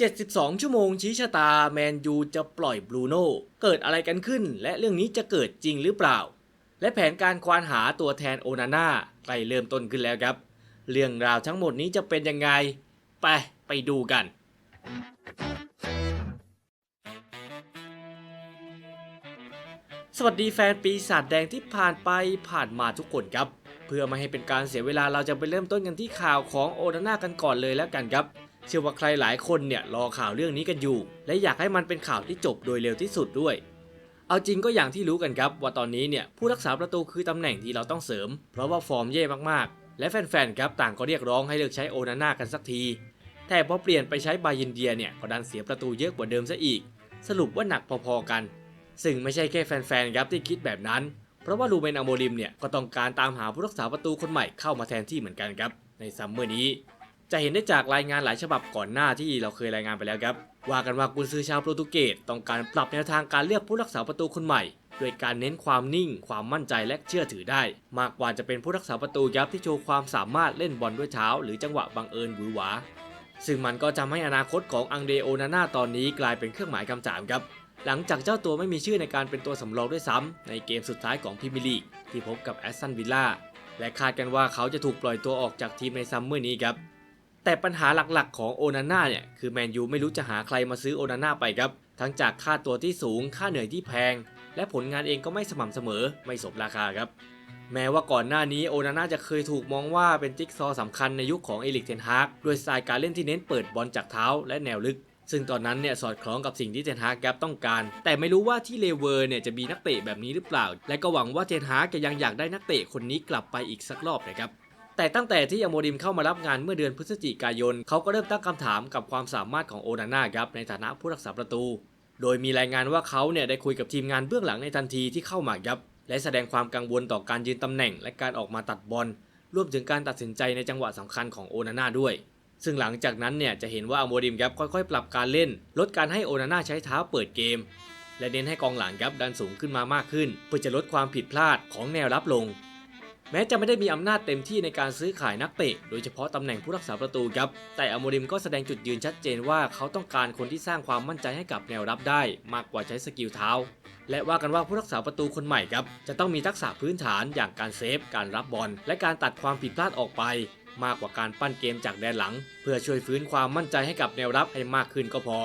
72 ชั่วโมงชี้ชะตาแมนยูจะปล่อยบรูโน่เกิดอะไรกันขึ้น และเรื่องนี้จะเกิดจริงหรือเปล่า และแผนการควานหาตัวแทนโอนาน่าใกล้เริ่มต้นขึ้นแล้วครับ เรื่องราวทั้งหมดนี้จะเป็นยังไง ไปไปดูกันสวัสดีแฟนปีศาจแดงที่ผ่านไปผ่านมาทุกคนครับ เพื่อไม่ให้เป็นการเสียเวลาเราจะไปเริ่มต้นกันที่ข่าวของโอนาน่ากันก่อนเลยแล้วกันครับ เชื่อว่าใครหลายคนเนี่ยรอข่าวเรื่องนี้กันอยู่ และอยากให้มันเป็นข่าวที่จบโดยเร็วที่สุดด้วย เอาจริงก็อย่างที่รู้กันครับ ว่าตอนนี้เนี่ยผู้รักษาประตูคือตำแหน่งที่เราต้องเสริม เพราะว่าฟอร์มเย่มากๆ และแฟนๆครับต่างก็เรียกร้องให้เลิกใช้โอนาน่ากันสักที แต่พอเปลี่ยนไปใช้บายินเดียเนี่ยก็ดันเสียประตูเยอะกว่าเดิมซะอีก สรุปว่าหนักพอๆกัน ซึ่งไม่ใช่แค่แฟนๆครับที่คิดแบบนั้นเพราะว่าลูเบนอโมริมเนี่ยก็ต้องการตามหาผู้รักษาประตูคนใหม่เข้ามาแทนที่เหมือนกันครับในซัมเมอร์นี้ จะเห็นได้จากรายงานหลายฉบับก่อนหน้าที่เราเคยรายงานไปแล้วครับ ว่ากันว่ากุนซือชาวโปรตุเกสต้องการปรับแนวทางการเลือกผู้รักษาประตูคนใหม่โดยการเน้นความนิ่ง ความมั่นใจและเชื่อถือได้ มากกว่าจะเป็นผู้รักษาประตูยับที่โชว์ความสามารถเล่นบอลด้วยเท้า หรือจังหวะบังเอิญหวือหวา ซึ่งมันก็ทำให้อนาคตของอังเดโอนาน่าตอนนี้กลายเป็นเครื่องหมายคำถามครับหลังจากเจ้าตัวไม่มีชื่อในการเป็นตัวสำรองด้วยซ้ำในเกมสุดท้ายของพรีเมียร์ลีกที่พบกับแอสตันวิลล่าและคาดกันว่าเขาจะถูกปล่อยตัวออกจากทีมในซัมเมอร์นี้ครับ แต่ปัญหาหลักๆของโอนาน่าเนี่ยคือแมนยูไม่รู้จะหาใครมาซื้อโอนาน่าไปครับ ทั้งจากค่าตัวที่สูง ค่าเหนื่อยที่แพง และผลงานเองก็ไม่สม่ำเสมอไม่สมราคาครับ แม้ว่าก่อนหน้านี้โอนาน่าจะเคยถูกมองว่าเป็นจิ๊กซอสำคัญในยุคของเอลิกเทนฮากด้วยสไตล์การเล่นที่เน้นเปิดบอลจากเท้าและแนวลึก ซึ่งตอนนั้นเนี่ยสอดคล้องกับสิ่งที่เทนฮากแกปต้องการ แต่ไม่รู้ว่าที่เลเวอร์เนี่ยจะมีนักเตะแบบนี้หรือเปล่า และก็หวังว่าเทนฮากจะยังอยากได้นักเตะคนนี้กลับไปอีกสักรอบนะครับ แต่ตั้งแต่ที่อโมริมเข้ามารับงานเมื่อเดือนพฤศจิกายน เขาก็เริ่มตั้งคำถามกับความสามารถของโอนาน่าครับในฐานะผู้รักษาประตู โดยมีรายงานว่าเขาเนี่ยได้คุยกับทีมงานเบื้องหลังในทันทีที่เข้ามาครับและแสดงความกังวลต่อการยืนตำแหน่ง และการออกมาตัดบอลรวมถึงการตัดสินใจในจังหวะสำคัญของโอนาน่าด้วย ซึ่งหลังจากนั้นเนี่ยจะเห็นว่าอโมริมครับค่อยๆ ปรับการเล่น ลดการให้โอนาน่าใช้เท้าเปิดเกม และเน้นให้กองหลังครับดันสูงขึ้นมามากขึ้น เพื่อจะลดความผิดพลาดของแนวรับลง แม้จะไม่ได้มีอำนาจเต็มที่ในการซื้อขายนักเตะ โดยเฉพาะตำแหน่งผู้รักษาประตูครับ แต่อโมริมก็แสดงจุดยืนชัดเจนว่าเขาต้องการคนที่สร้างความมั่นใจให้กับแนวรับได้ มากกว่าใช้สกิลเท้า และว่ากันว่าผู้รักษาประตูคนใหม่ครับ จะต้องมีทักษะพื้นฐานอย่างการเซฟ การรับบอล และการตัดความผิดพลาดออกไป มากกว่าการปั้นเกมจากแดนหลัง เพื่อช่วยฟื้นความมั่นใจให้กับแนวรับให้มากขึ้นก็พอ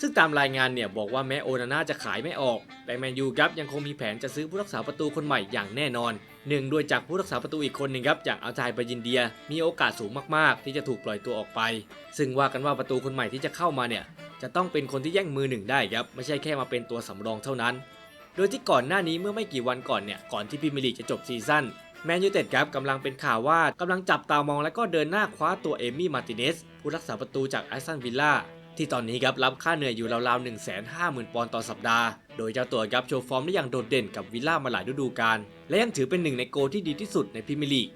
ซึ่งตามรายงานเนี่ยบอกว่าแม้โอนาน่าจะขายไม่ออก แต่แมนยูครับยังคงมีแผนจะซื้อผู้รักษาประตูคนใหม่อย่างแน่นอน หนึ่งโดยจากผู้รักษาประตูอีกคนหนึ่งครับอย่างอัลไทบายินเดีย มีโอกาสสูงมากๆ ที่จะถูกปล่อยตัวออกไป ซึ่งว่ากันว่าประตูคนใหม่ที่จะเข้ามาเนี่ยจะต้องเป็นคนที่แย่งมือหนึ่งได้ครับไม่ใช่แค่มาเป็นตัวสำรองเท่านั้น โดยที่ก่อนหน้านี้เมื่อไม่กี่วันก่อนเนี่ยก่อนที่พรีเมียร์ลีจะจบซีซั่นแมนยูเต็ดครับกำลังเป็นข่าวว่ากำลังจับตามองและก็เดินหน้าคว้าตัวเอมี่มาร์ติเนสผู้รักษาประตูจากแอสตันวิลล่าที่ตอนนี้ครับรับค่าเหนื่อยอยู่ราวๆ1 5 0 0 0 0 ปอนด์ต่อสัปดาห์ โดยเจ้าตัวครับโชว์ฟอร์มได้อย่างโดดเด่นกับวิลล่ามาหลายฤดูกาลและยังถือเป็นหนึ่งในโกลที่ดีที่สุดในพรีเมียร์ลีก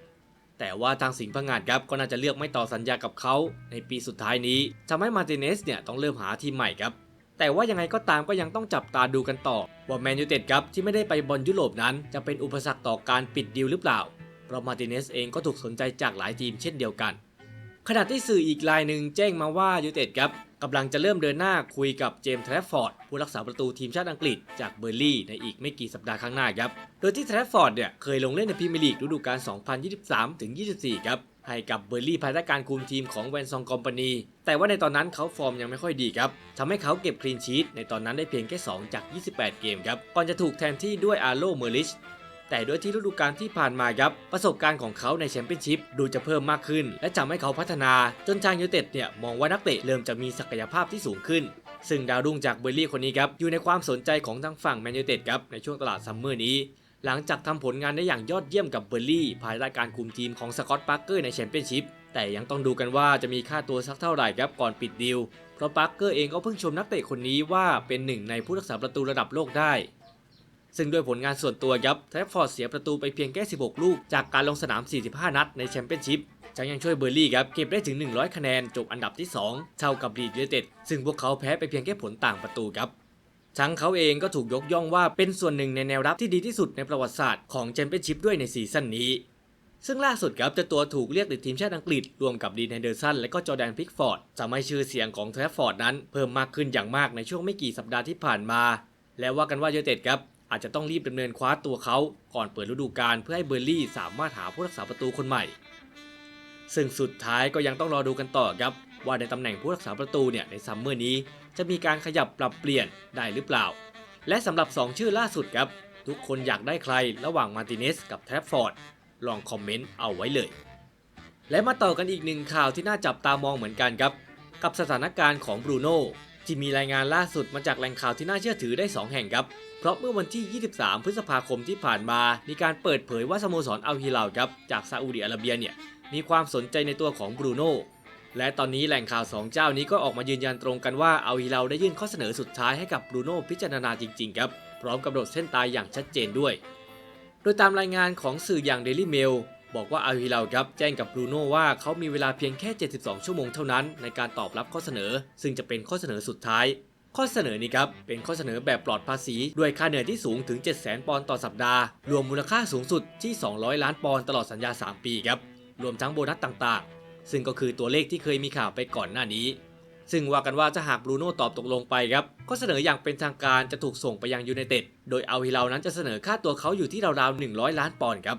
แต่ว่าทางสิงห์พังงาดครับก็น่าจะเลือกไม่ต่อสัญญากับเขาในปีสุดท้ายนี้ทำให้มาร์ติเนสเนี่ยต้องเริ่มหาทีมใหม่ครับ แต่ว่ายังไงก็ตามก็ยังต้องจับตาดูกันต่อ ว่าแมนยูเต็ดครับที่ไม่ได้ไปบอลยุโรปนั้น จะเป็นอุปสรรคต่อการปิดดีลหรือเปล่า เพราะมาร์ติเนสเองก็ถูกสนใจจากหลายทีมเช่นเดียวกัน ขณะที่สื่ออีกรายหนึ่งแจ้งมาว่ายูเต็ดครับ กำลังจะเริ่มเดินหน้าคุยกับเจมส์แทรฟฟอร์ดผู้รักษาประตูทีมชาติอังกฤษจากเบอร์ลี่ในอีกไม่กี่สัปดาห์ข้างหน้าครับ โดยที่แทรฟฟอร์ดเนี่ยเคยลงเล่นในพรีเมียร์ลีกฤดูกาล 2023-24 ครับ ให้กับเบอร์ลี่ภายใต้การคุมทีมของแวนซองคอมพานี แต่ว่าในตอนนั้นเขาฟอร์มยังไม่ค่อยดีครับทำให้เขาเก็บคลีนชีตในตอนนั้นได้เพียงแค่ 2 จาก 28 เกมครับ ก่อนจะถูกแทนที่ด้วยอาโลเมอริช แต่ด้วยที่ฤดูกาลที่ผ่านมาครับประสบการณ์ของเขาในแชมเปี้ยนชิพดูจะเพิ่มมากขึ้น และทำให้เขาพัฒนาจนทางยูเต็ดเนี่ยมองว่านักเตะเริ่มจะมีศักยภาพที่สูงขึ้น ซึ่งดาวรุ่งจากเบอร์ลี่คนนี้ครับอยู่ในความสนใจของทางฝั่งแมนยูเต็ดครับในช่วงตลาดซัมเมอร์นี้หลังจากทำผลงานได้อย่างยอดเยี่ยมกับเบอร์ลี่ภายใต้การคุมทีมของสกอตต์ปาร์เกอร์ในแชมเปี้ยนชิพแต่ยังต้องดูกันว่าจะมีค่าตัวสักเท่าไหร่ครับก่อนปิดดีลเพราะปาร์เกอร์เองก็เพิ่งชมนักเตะคนนี้ว่าเป็นหนึ่งในผู้รักษาประตูระดับโลกได้ ซึ่งด้วยผลงานส่วนตัวครับแทฟฟอร์ดเสียประตูไปเพียงแค่ 16 ลูก จากการลงสนาม 45 นัดในแชมเปี้ยนชิพจังยังช่วยเบอร์ลี่ครับเก็บได้ถึง 100 คะแนนจบอันดับที่ 2 เท่ากับลีดยูไนเต็ดซึ่งพวกเขาแพ้ไปเพียงแค่ผลต่างประตูครับทั้งเขาเองก็ถูกยกย่องว่าเป็นส่วนหนึ่งในแนวรับที่ดีที่สุดในประวัติศาสตร์ของแชมเปี้ยนชิพด้วยในซีซั่นนี้ ซึ่งล่าสุดครับเจะตัวถูกเรียกติดทีมชาติอังกฤษ รวมกับดีนแฮนเดอร์สันและก็จอแดนพิกฟอร์ดทำให้ชื่อเสียงของแทฟฟอร์ดนั้นเพิ่มมากขึ้นอย่างมากในช่วงไม่กี่สัปดาห์ที่ผ่านมา และว่ากันว่ายูเต็ดครับ อาจจะต้องรีบดำเนินคว้าตัวเขาก่อนเปิดฤดูกาลเพื่อให้เบอร์ลี่สามารถหาผู้รักษาประตูคนใหม่ ซึ่งสุดท้ายก็ยังต้องรอดูกันต่อครับ ว่าในตำแหน่งผู้รักษาประตูเนี่ยในซัมเมอร์นี้ จะมีการขยับปรับเปลี่ยนได้หรือเปล่า และสำหรับ 2 ชื่อล่าสุดครับ ทุกคนอยากได้ใครระหว่างมาร์ติเนสกับแทรฟฟอร์ดลองคอมเมนต์เอาไว้เลย และมาต่อกันอีกหนึ่งข่าวที่น่าจับตามองเหมือนกันครับ กับสถานการณ์ของบรูโน่ ที่มีรายงานล่าสุดมาจากแหล่งข่าวที่น่าเชื่อถือได้ 2 แห่งครับ เพราะเมื่อวันที่ 23 พฤษภาคมที่ผ่านมา มีการเปิดเผยว่าสโมสรอัลฮิลาลครับจากซาอุดิอาระเบียเนี่ยมีความสนใจในตัวของบรูโน่และตอนนี้แหล่งข่าวสองเจ้านี้ก็ออกมายืนยันตรงกันว่าอัลฮิลาลได้ยื่นข้อเสนอสุดท้ายให้กับบรูโน่พิจารณาจริงๆครับพร้อมกำหนดเส้นตายอย่างชัดเจนด้วย โดยตามรายงานของสื่ออย่าง Daily Mail บอกว่าอัลฮิลาครับแจ้งกับบรูโน่ว่าเขามีเวลาเพียงแค่ 72 ชั่วโมงเท่านั้นในการตอบรับข้อเสนอ ซึ่งจะเป็นข้อเสนอสุดท้าย ข้อเสนอนี้ครับเป็นข้อเสนอแบบปลอดภาษี ด้วยค่าเหนื่อยที่สูงถึง 700,000 ปอนด์ต่อสัปดาห์ รวมมูลค่าสูงสุดที่ 200 ล้านปอนด์ตลอดสัญญา 3 ปีครับรวมทั้งโบนัสต่างๆ ซึ่งก็คือตัวเลขที่เคยมีข่าวไปก่อนหน้านี้ซึ่งว่ากันว่าถ้าหากบรูโน่ตอบตกลงไปครับก็เสนออย่างเป็นทางการจะถูกส่งไปยังยูไนเต็ด โดยอัลฮิลานั้นจะเสนอค่าตัวเขาอยู่ที่ราวๆ100 ล้านปอนด์ครับ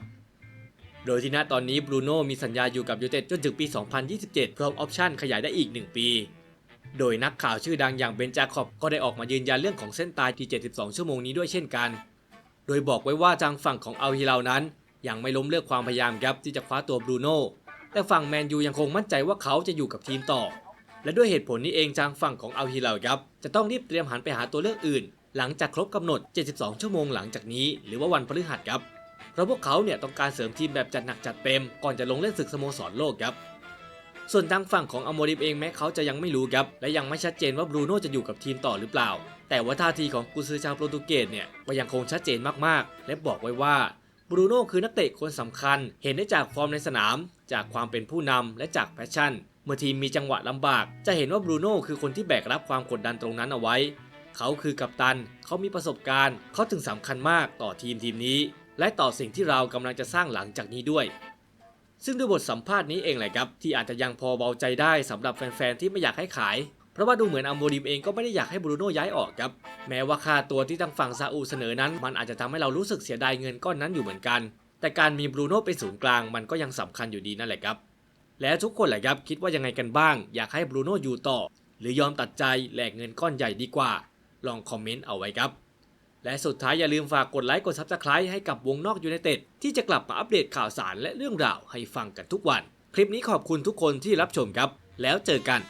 โดยที่ณตอนนี้บรูโน่มีสัญญาอยู่กับยูเต็ดจนถึงปี 2027 พร้อมออปชั่นขยายได้อีก 1 ปี โดยนักข่าวชื่อดังอย่างเบนจาคอบก็ได้ออกมายืนยันเรื่องของเส้นตายที่ 72 ชั่วโมงนี้ด้วยเช่นกัน โดยบอกไว้ว่าทางฝั่งของอัลฮิลานั้น ยังไม่ล้มเลิกความพยายามครับที่จะคว้าตัวบรูโน่แต่ฝั่งแมนยูยังคงมั่นใจว่าเขาจะอยู่กับทีมต่อ และด้วยเหตุผลนี้เองทางฝั่งของอัลฮิลาครับจะต้องรีบเตรียมหันไปหาตัวเลือกอื่น หลังจากครบกำหนด 72 ชั่วโมงหลังจากนี้ หรือว่าวันพฤหัสครับ เพราะพวกเขาเนี่ยต้องการเสริมทีมแบบจัดหนักจัดเต็ม ก่อนจะลงเล่นศึกสโมสรโลกครับส่วนทางฝั่งของอโมริมเองแม้เขาจะยังไม่รู้ครับ และยังไม่ชัดเจนว่าบรูโน่จะอยู่กับทีมต่อหรือเปล่า แต่ว่าท่าทีของกุซือชาวโปรตุเกสเนี่ยก็ยังคงชัดเจนมากๆ และบอกไว้ว่าบรูโน่คือนักเตะคนสำคัญ เห็นได้จากฟอร์มในสนาม จากความเป็นผู้นำและจากแพชชั่น เมื่อทีมมีจังหวะลำบาก จะเห็นว่าบรูโน่คือคนที่แบกรับความกดดันตรงนั้นเอาไว้ เขาคือกัปตัน เขามีประสบการณ์ เขาถึงสำคัญมากต่อทีมทีมนี้ และต่อสิ่งที่เรากำลังจะสร้างหลังจากนี้ด้วย ซึ่งด้วยบทสัมภาษณ์นี้เองแหละครับ ที่อาจจะยังพอเบาใจได้สำหรับแฟนๆที่ไม่อยากให้ขาย เพราะว่าดูเหมือนอัมโมริมเองก็ไม่ได้อยากให้บรูโน่ย้ายออกครับ แม้ว่าค่าตัวที่ทางฝั่งซาอุเสนอนั้น มันอาจจะทำให้เรารู้สึกเสียดายเงินก้อนนั้นอยู่เหมือนกัน แต่การมีบรูโน่เป็นศูนย์กลางมันก็ยังสำคัญอยู่ดีนั่นแหละครับ แล้วทุกคนแหละครับคิดว่ายังไงกันบ้าง อยากให้บรูโน่อยู่ต่อ หรือยอมตัดใจแลกเงินก้อนใหญ่ดีกว่า ลองคอมเมนต์เอาไว้ครับ และสุดท้ายอย่าลืมฝากกดไลค์กดซับสไคร b e ให้กับวงนอกยูไนเต็ดที่จะกลับมาอัปเดตข่าวสารและเรื่องราวให้ฟังกันทุกวัน คลิปนี้ขอบคุณทุกคนที่รับชมครับ แล้วเจอกัน